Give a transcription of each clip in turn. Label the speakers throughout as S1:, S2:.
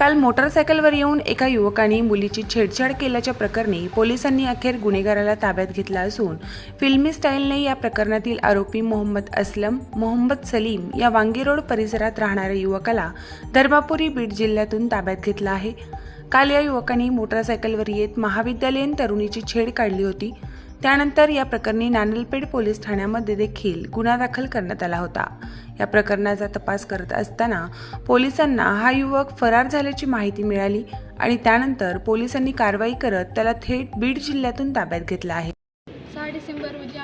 S1: काल मोटरसायकलवर येऊन एका युवकाने मुलीची छेडछाड केल्याच्या प्रकरणी पोलिसांनी अखेर गुन्हेगाराला ताब्यात घेतला असून फिल्मी स्टाईलने या प्रकरणातील आरोपी मोहम्मद असलम मोहम्मद सलीम या वांगी रोड परिसरात राहणाऱ्या युवकाला धर्मापुरी बीड जिल्ह्यातून ताब्यात घेतला आहे. काल या युवकाने मोटरसायकलवर येत महाविद्यालयीन तरुणीची छेड काढली होती. त्यानंतर या प्रकरणी नानलपेठ पोलीस ठाण्यामध्ये देखील गुन्हा दाखल करण्यात आला होता. या प्रकरणाचा तपास करत असताना पोलिसांना हा युवक फरार झाल्याची माहिती मिळाली आणि त्यानंतर पोलिसांनी कारवाई करत त्याला थेट बीड जिल्ह्यातून ताब्यात घेतला आहे.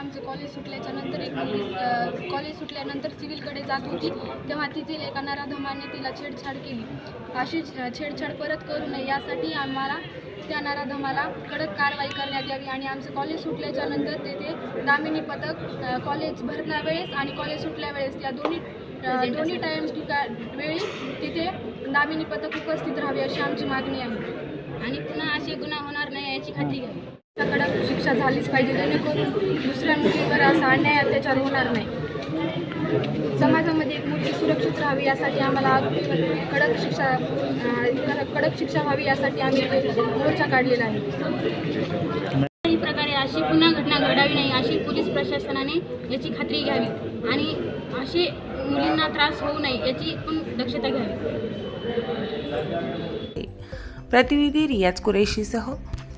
S2: आमचे कॉलेज सुटल्याच्या नंतर एक मुलगी कॉलेज सुटल्यानंतर सिव्हिलकडे जात होती. तेव्हा तिथील एका नराधमाने तिला छेडछाड केली. अशी छेडछाड परत करू नये यासाठी आम्हाला त्या नराधमाला कडक कारवाई करण्यात यावी आणि आमचं कॉलेज सुटल्याच्या नंतर तेथे दामिनी पथक कॉलेज भरल्या वेळेस आणि कॉलेज सुटल्या वेळेस या दोन्ही दोन्ही टाईम ठिका वेळी तिथे दामिनी पथक उपस्थित राहावे अशी आमची मागणी आहे. आणि पुन्हा असे गुन्हा होणार नाही याची खात्री घ्यावी कडक शिक्षा झालीच पाहिजे जेणेकरून दुसऱ्या मुलीवर असा अन्याय अत्याचार होणार नाही. समाजामध्ये एक मुलगी सुरक्षित राहावी यासाठी आम्हाला कडक शिक्षा कडक शिक्षा व्हावी यासाठी आम्ही मोर्चा काढलेला आहे.
S3: काही प्रकारे अशी पुन्हा घटना घडावी नाही अशी पोलीस प्रशासनाने याची खात्री घ्यावी आणि असे मुलींना त्रास होऊ नये याची पण दक्षता घ्यावी.
S1: प्रतिनिधी रियाज कुरेशीसह